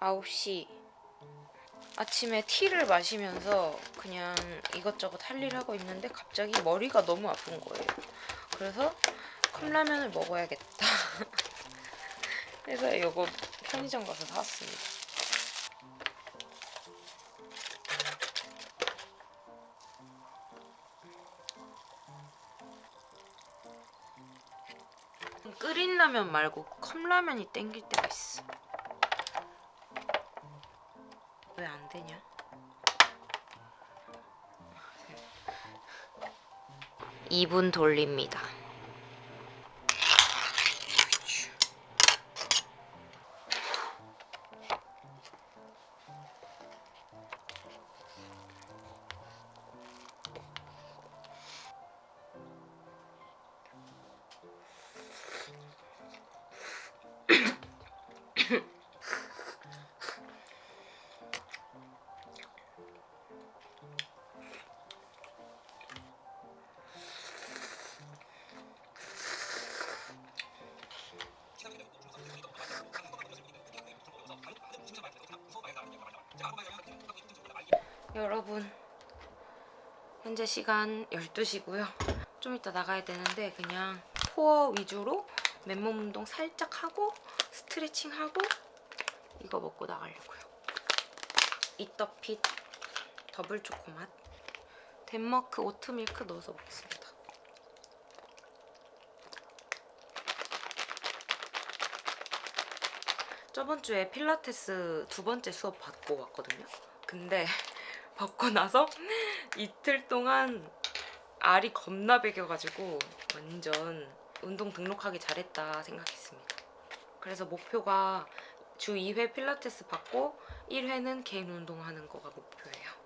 9시 아침에 티를 마시면서 그냥 이것저것 할 일 하고 있는데 갑자기 머리가 너무 아픈 거예요. 그래서 컵라면을 먹어야겠다. 그래서 이거 편의점 가서 사왔습니다. 끓인 라면 말고 컵라면이 땡길 때가 있어. 왜 안 되냐? 이분 돌립니다. 여러분. 현재 시간 12시고요. 좀 이따 나가야 되는데 그냥 코어 위주로 맨몸 운동 살짝 하고 스트레칭 하고 이거 먹고 나가려고요. 이터핏 더블 초코맛. 덴마크 오트밀크 넣어서 먹겠습니다. 저번 주에 필라테스 두 번째 수업 받고 왔거든요. 근데 받고 나서 이틀 동안 알이 겁나 배겨가지고 완전 운동 등록하기 잘했다 생각했습니다. 그래서 목표가 주 2회 필라테스 받고 1회는 개인 운동하는 거가 목표예요.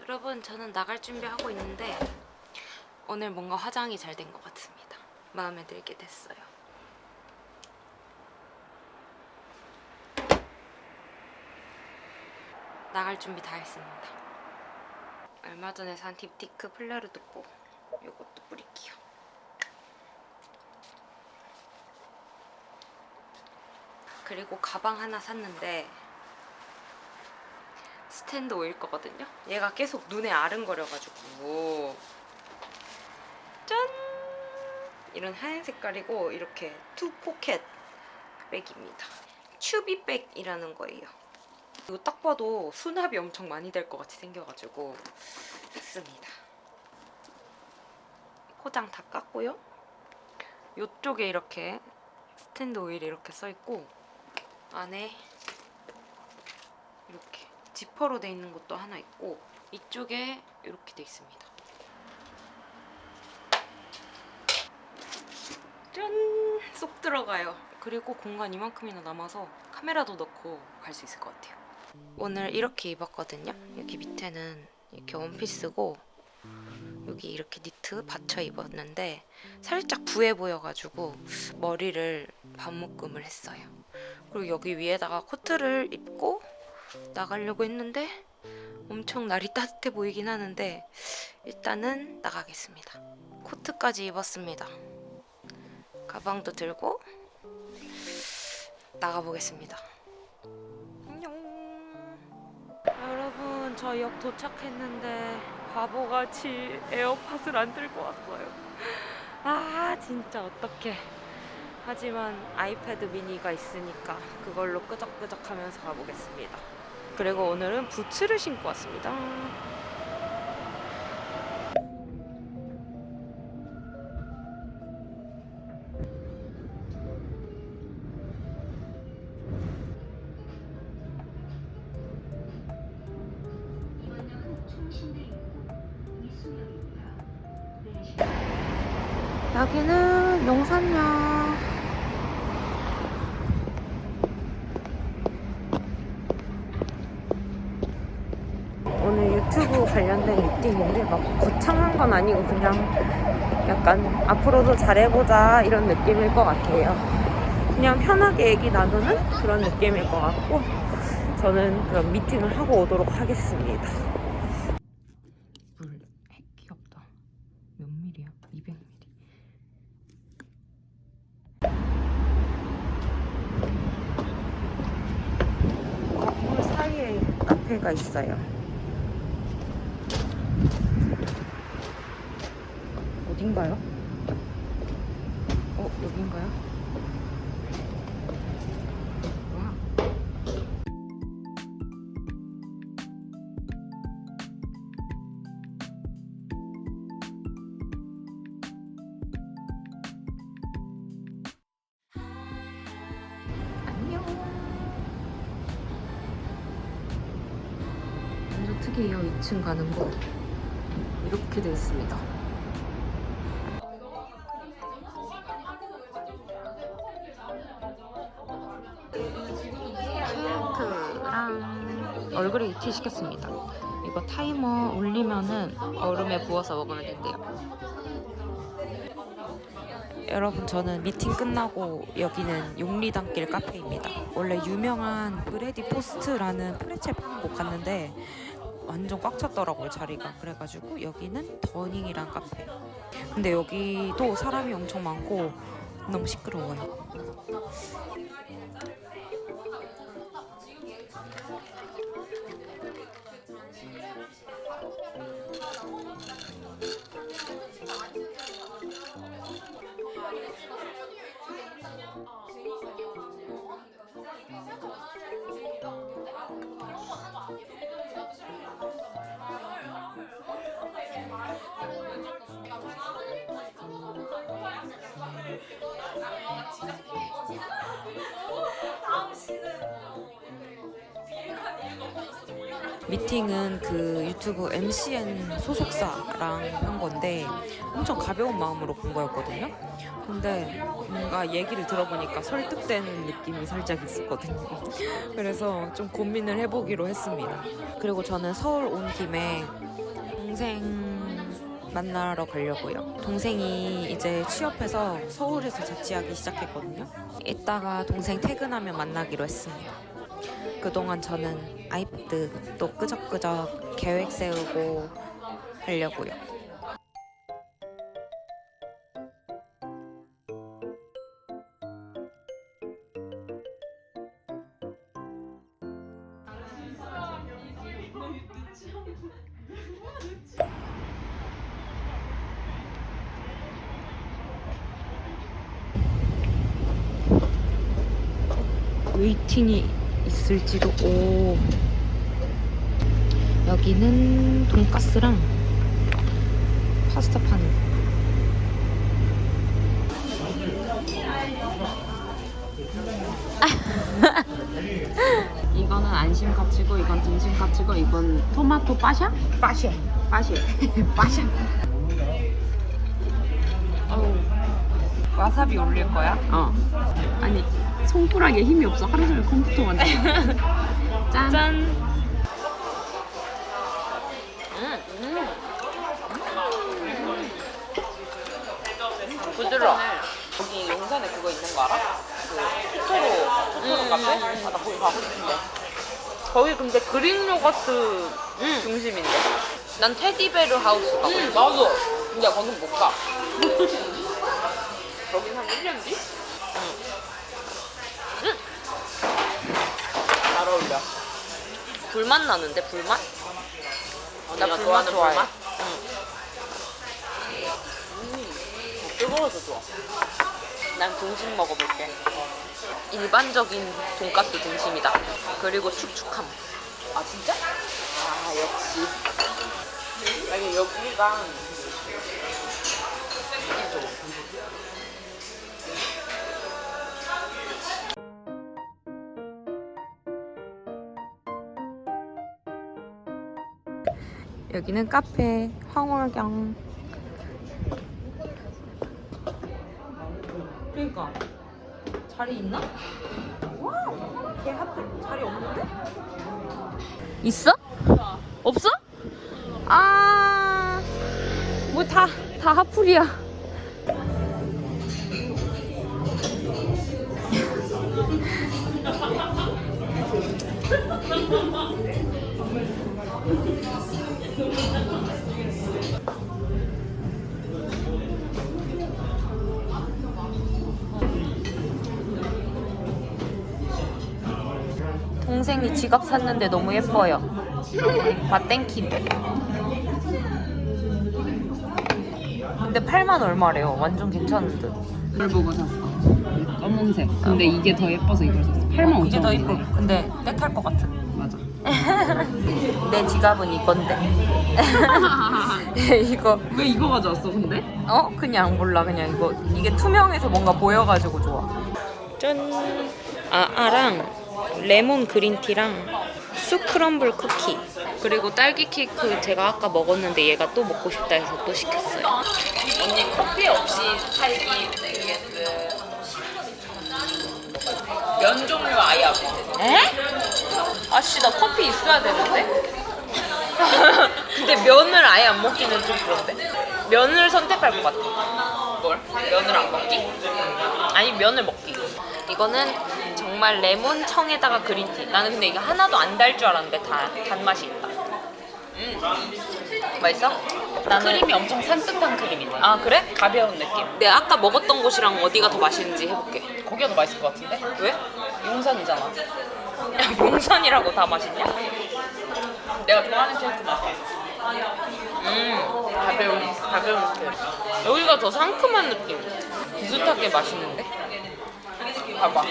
여러분 저는 나갈 준비하고 있는데 오늘 뭔가 화장이 잘 된 것 같습니다. 마음에 들게 됐어요. 나갈 준비 다 했습니다. 얼마 전에 산 딥티크 플레르드뽀 이것도 뿌릴게요. 그리고 가방 하나 샀는데 스탠드 오일 거거든요. 얘가 계속 눈에 아른거려가지고 짠! 이런 하얀 색깔이고 이렇게 투 포켓 백입니다. 츄비백이라는 거예요. 이거 딱 봐도 수납이 엄청 많이 될 것 같이 생겨가지고 샀습니다. 포장 다 깠고요. 이쪽에 이렇게 스탠드 오일이 이렇게 써있고 안에 이렇게 지퍼로 돼 있는 것도 하나 있고 이쪽에 이렇게 돼 있습니다. 짠! 쏙 들어가요. 그리고 공간 이만큼이나 남아서 카메라도 넣고 갈 수 있을 것 같아요. 오늘 이렇게 입었거든요. 여기 밑에는 이렇게 원피스고 여기 이렇게 니트 받쳐 입었는데 살짝 부해 보여가지고 머리를 반묶음을 했어요. 그리고 여기 위에다가 코트를 입고 나가려고 했는데 엄청 날이 따뜻해 보이긴 하는데 일단은 나가겠습니다. 코트까지 입었습니다. 가방도 들고 나가보겠습니다. 안녕. 여러분 저 역 도착했는데 바보같이 에어팟을 안 들고 왔어요. 아 진짜 어떡해. 하지만 아이패드 미니가 있으니까 그걸로 끄적끄적하면서 가보겠습니다. 그리고 오늘은 부츠를 신고 왔습니다. 여기는 용산역. 오늘 유튜브 관련된 미팅인데 막 거창한 건 아니고 그냥 약간 앞으로도 잘해보자 이런 느낌일 것 같아요. 그냥 편하게 얘기 나누는 그런 느낌일 것 같고 저는 그럼 미팅을 하고 오도록 하겠습니다. 카페가 있어요. 어딘가요? 2층 가는 거. 이렇게 돼 있습니다. 케이크랑 얼그레이 티 시켰습니다. 이거 타이머 올리면은 얼음에 부어서 먹으면 된대요. 여러분 저는 미팅 끝나고 여기는 용리단길 카페입니다. 원래 유명한 브레디 포스트라는 프레첼 파는 곳 갔는데 완전 꽉 찼더라고요 자리가. 그래가지고 여기는 더닝이란 카페. 근데 여기도 사람이 엄청 많고 너무 시끄러워요. 미팅은 그 유튜브 MCN 소속사랑 한 건데 엄청 가벼운 마음으로 본 거였거든요. 근데 뭔가 얘기를 들어보니까 설득되는 느낌이 살짝 있었거든요. 그래서 좀 고민을 해보기로 했습니다. 그리고 저는 서울 온 김에 동생 만나러 가려고요. 동생이 이제 취업해서 서울에서 자취하기 시작했거든요. 이따가 동생 퇴근하면 만나기로 했습니다. 그동안 저는 아이패드 또 끄적끄적 계획 세우고 하려고요. 웨이팅이 있을지도. 오. 여기는 돈가스랑 파스타 파는. 이거는 안심 카츠고 이건 등심 카츠고 이건 토마토 빠샤? 빠시야 빠시 빠샤. 어우. 와사비 올릴 거야? 어. 아니 손가락에 힘이 없어 하루 종일 컴퓨터만 해. 짠. 짠 음, 음. 부드러 여기 용산에 그거 있는 거 알아? 그 토토로 토토로 카페? 아, 나 거기 가고 싶은데 거기 근데 그릭 요거트 중심인데 난 테디베르 하우스 가고 싶어 나도 근데 거긴 못 가 거긴 한 1년 뒤? 불맛 나는데 불맛? 나 불맛 좋아하는 좋아해 불맛? 응. 뜨거워서 좋아 난 등심 먹어볼게 일반적인 돈가스 등심이다 그리고 축축함 아 진짜? 아 역시. 아니 여기가 여기는 카페 황홀경 그러니까 자리 있나? 와, 개 하필 자리 없는데? 있어? 없어? 아, 뭐 다 다 하풀이야. 동생이 지갑 샀는데 너무 예뻐요. 맛땡키드. 근데 8만 얼마래요. 완전 괜찮은 듯. 이걸 보고 샀어. 검은색. 근데 이게 더 예뻐서 이걸 샀어. 8만 5천 이게 더 원. 이뻐. 근데 때탈 것 같은. 맞아. 내 지갑은 이건데. 이거 왜 이거 가져왔어 근데? 어 그냥 몰라 그냥 이거 이게 투명해서 뭔가 보여가지고 좋아. 짠. 아 아랑 레몬 그린티랑 수크럼블 쿠키 그리고 딸기 케이크 제가 아까 먹었는데 얘가 또 먹고 싶다 해서 또 시켰어요. 언니 커피 없이 살기 vs 면 종류 아예 안 먹어. 에? 아씨 나 커피 있어야 되는데. 근데 면을 아예 안 먹기는 좀 그런데. 면을 선택할 것 같아. 뭘? 면을 안 먹기? 아니 면을 먹기. 이거는 정말 레몬 청에다가 그린티. 나는 근데 이게 하나도 안 달 줄 알았는데 다 단맛이 있다. 음. 맛있어? 크림이 엄청 산뜻한 크림이네. 아 그래? 가벼운 느낌. 내가 아까 먹었던 곳이랑 어디가 더 맛있는지 해볼게. 거기가 더 맛있을 것 같은데? 왜? 용산이잖아. 야, 용산이라고 다 맛있냐? 내가 좋아하는 케이크 맛. 음, 가벼운, 가벼운 느낌. 여기가 더 상큼한 느낌. 비슷하게 맛있는데? 봐봐.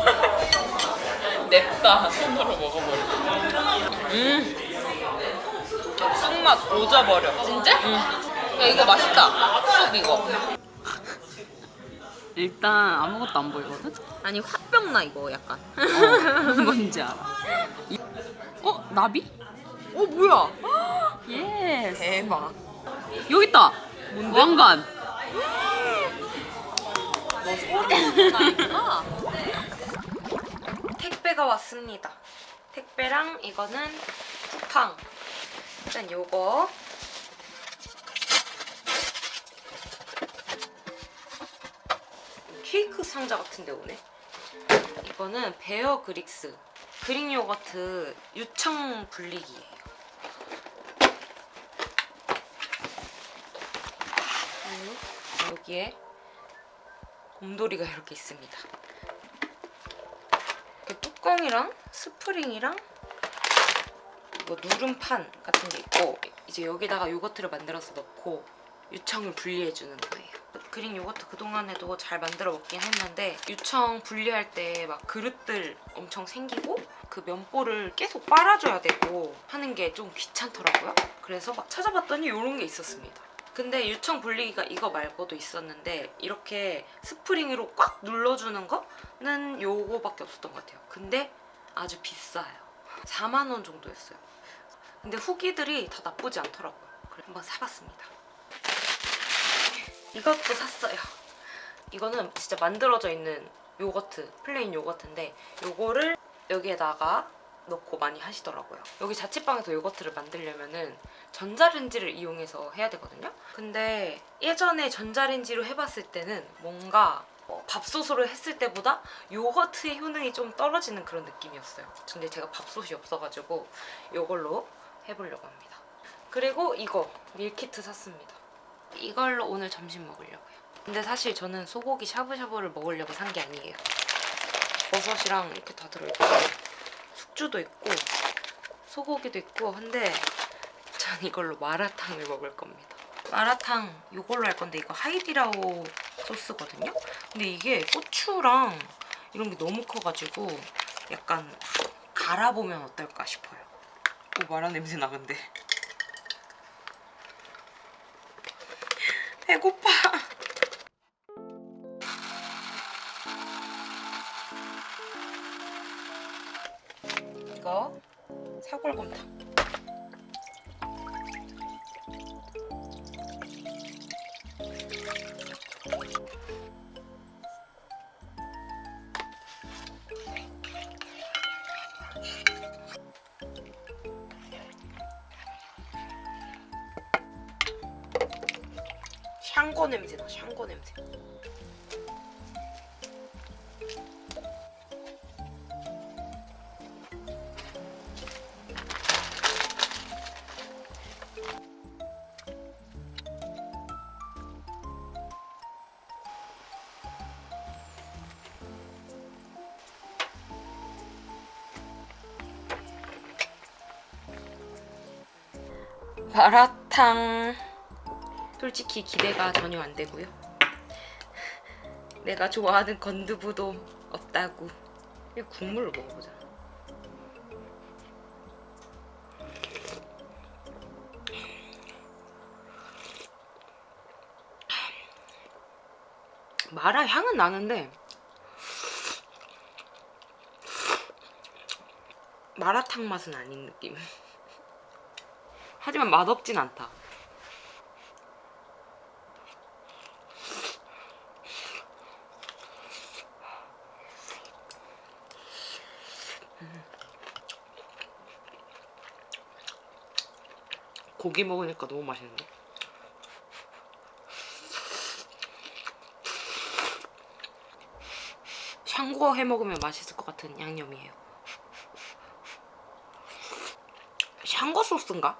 냅다 손으로 먹어버려. 음. 쑥맛 오져버려. 진짜? 응. 야, 이거 맛있다. 쑥 이거. 일단 아무것도 안 보이거든? 아니, 화병 나, 이거 약간. 어, 뭔지 알아. 이- 어? 나비? 어, 뭐야? 예스. 대박. 여기 있다. 왕관. 너 소름 돋는다니구나. 택배가 왔습니다. 택배랑 이거는 쿠팡. 일단 요거 케이크 상자 같은데 오네. 이거는 베어 그릭스 그릭 요거트 유청 분리기예요. 음, 여기에 곰돌이가 이렇게 있습니다. 뚜껑이랑 스프링이랑 뭐 누름판 같은 게 있고 이제 여기다가 요거트를 만들어서 넣고 유청을 분리해 주는 거예요. 그린 요거트 그동안에도 잘 만들어 먹긴 했는데 유청 분리할 때 막 그릇들 엄청 생기고 그 면보를 계속 빨아줘야 되고 하는 게 좀 귀찮더라고요. 그래서 막 찾아봤더니 이런 게 있었습니다. 근데 유청 분리기가 이거 말고도 있었는데 이렇게 스프링으로 꽉 눌러주는 거는 요거밖에 없었던 것 같아요. 근데 아주 비싸요. 4만 원 정도였어요. 근데 후기들이 다 나쁘지 않더라고요. 그래서 한번 사봤습니다. 이것도 샀어요. 이거는 진짜 만들어져 있는 요거트, 플레인 요거트인데 요거를 여기에다가 넣고 많이 하시더라고요. 여기 자취방에서 요거트를 만들려면은 전자레인지를 이용해서 해야 되거든요. 근데 예전에 전자레인지로 해봤을 때는 뭔가 어, 밥솥으로 했을 때보다 요거트의 효능이 좀 떨어지는 그런 느낌이었어요. 근데 제가 밥솥이 없어가지고 요걸로 해보려고 합니다. 그리고 이거 밀키트 샀습니다. 이걸로 오늘 점심 먹으려고요. 근데 사실 저는 소고기 샤브샤브를 먹으려고 산 게 아니에요. 버섯이랑 이렇게 다 들어있고 숙주도 있고 소고기도 있고 한데 전 이걸로 마라탕을 먹을 겁니다. 마라탕 이걸로 할 건데 이거 하이디라오 소스거든요. 근데 이게 고추랑 이런 게 너무 커가지고 약간 갈아보면 어떨까 싶어요. 오 마라 냄새 나근데. 배고파. 이거 사골곰탕. 샹궈 냄새나 샹궈 냄새. 솔직히 기대가 전혀 안 되고요. 내가 좋아하는 건두부도 없다고. 이 국물로 먹어보자. 마라 향은 나는데 마라탕 맛은 아닌 느낌. 하지만 맛없진 않다. 고기 먹으니까 너무 맛있는데? 샹궈 해 먹으면 맛있을 것 같은 양념이에요. 샹궈 소스인가?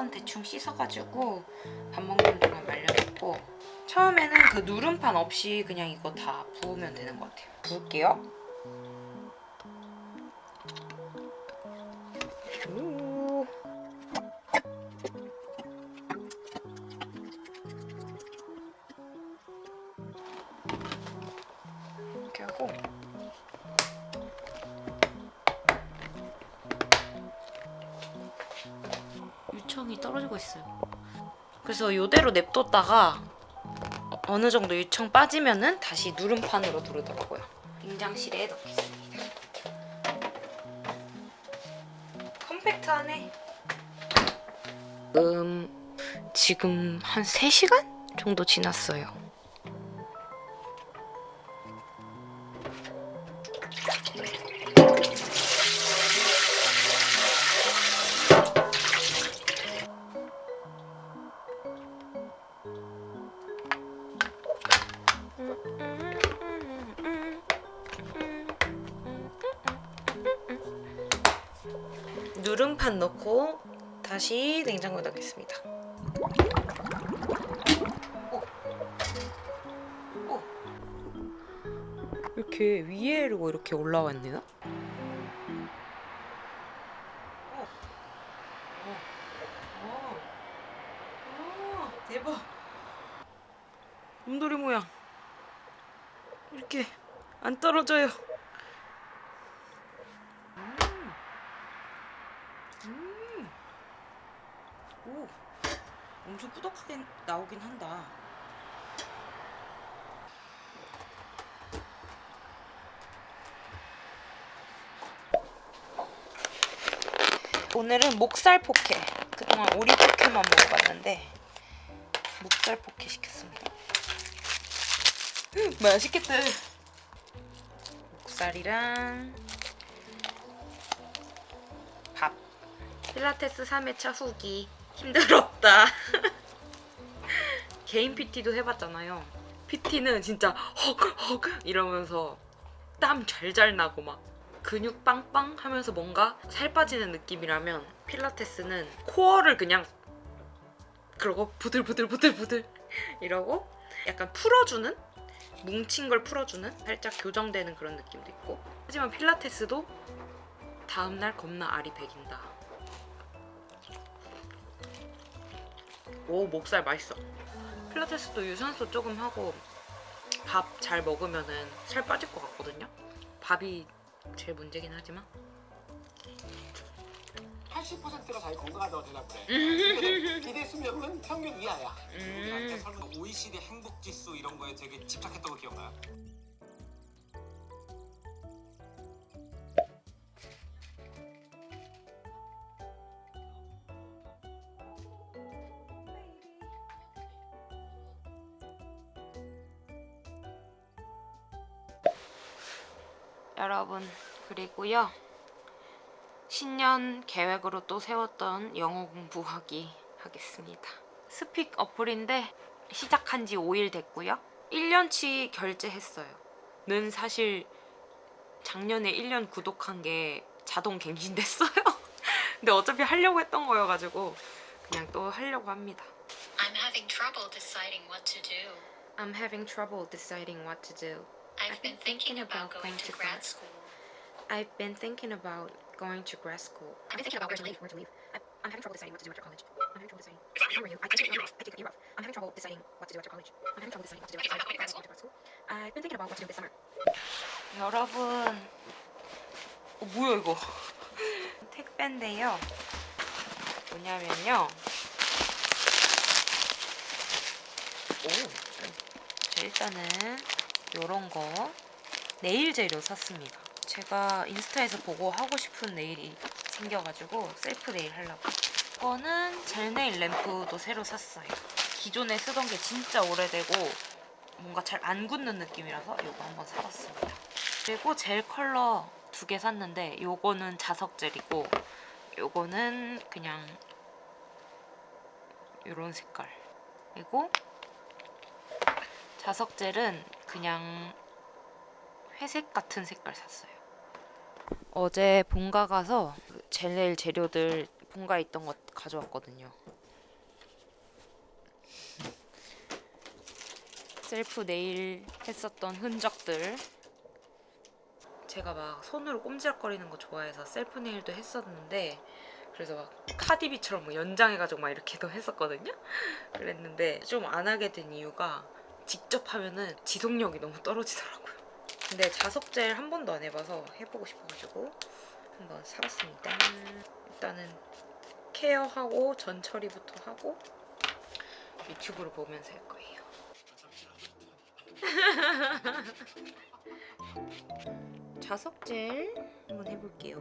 한번 대충 씻어가지고 밥 먹는 동안 말려놓고 처음에는 그 누름판 없이 그냥 이거 다 부으면 되는 것 같아요. 부을게요 있어요. 그래서 이대로 냅뒀다가 어- 어느 정도 유청 빠지면은 다시 누름판으로 두르더라고요. 냉장실에 넣겠습니다. 컴팩트하네. 음, 지금 한 3시간 정도 지났어요. 누름판 넣고 다시 냉장고에 넣겠습니다. 오. 오. 이렇게 위에로 이렇게 올라왔네요. 오. 오. 대박. 곰돌이 모양. 이렇게 안 떨어져요. 음. 오, 엄청 꾸덕하게 나오긴 한다. 오늘은 목살 포케. 그동안 오리 포케만 먹어봤는데 목살 포케 시켰습니다. 음, 맛있겠다. 목살이랑 필라테스 3회차 후기 힘들었다. 개인 PT도 해봤잖아요. PT는 진짜 헉헉 이러면서 땀 잘 잘 나고 막 근육 빵빵 하면서 뭔가 살 빠지는 느낌이라면 필라테스는 코어를 그냥 그러고 부들부들부들부들 이러고 약간 풀어주는 뭉친 걸 풀어주는 살짝 교정되는 그런 느낌도 있고 하지만 필라테스도 다음날 겁나 알이 배긴다. 오 목살 맛있어. 필라테스도 유산소 조금 하고 밥 잘 먹으면은 살 빠질 것 같거든요. 밥이 제일 문제긴 하지만 80%가 자기 건강하다고 대답을 해. 기대 수명은 평균 이하야. 우리한테 음. 설마 OECD 행복 지수 이런 거에 되게 집착했던 거 기억나요? 여러분 그리고요 신년 계획으로 또 세웠던 영어 공부하기 하겠습니다. 스픽 어플인데 시작한 지 5일 됐고요. 1년치 결제했어요. 는 사실 작년에 1년 구독한 게 자동 갱신됐어요. 근데 어차피 하려고 했던 거여가지고 그냥 또 하려고 합니다. I'm having trouble deciding what to do. I'm having trouble deciding what to do. I've been thinking about going to grad school. I've been thinking about going to grad school. I've been thinking about where to leave. Where to leave. I, I'm having trouble deciding what to do after college. I'm having trouble deciding. How are you? I take it you're off. I take it you're off. I'm having trouble deciding what to do after college. I'm having trouble deciding what to do after college. Grad school. grad school. I've been thinking about what to do this summer. 여러분, 어, 뭐야 이거? 택배인데요. 뭐냐면요. 오, 자 일단은 요런 거 네일 재료 샀습니다. 제가 인스타에서 보고 하고 싶은 네일이 생겨가지고 셀프 네일 하려고. 이거는 젤 네일 램프도 새로 샀어요. 기존에 쓰던 게 진짜 오래되고 뭔가 잘 안 굳는 느낌이라서 이거 한번 사봤습니다. 그리고 젤 컬러 두 개 샀는데 요거는 자석 젤이고 요거는 그냥 요런 색깔. 그리고 자석 젤은 그냥 회색 같은 색깔 샀어요. 어제 본가 가서 젤네일 재료들 본가에 있던 것 가져왔거든요. 셀프 네일 했었던 흔적들. 제가 막 손으로 꼼지락거리는 거 좋아해서 셀프 네일도 했었는데 그래서 막 카디비처럼 뭐 연장해가지고 막 이렇게도 했었거든요. 그랬는데 좀 안 하게 된 이유가 직접 하면은 지속력이 너무 떨어지더라고요. 근데 자석 젤 한 번도 안 해봐서 해보고 싶어가지고 한번 사봤습니다. 일단은 케어하고 전 처리부터 하고 유튜브를 보면서 할 거예요. 자석 젤 한번 해볼게요.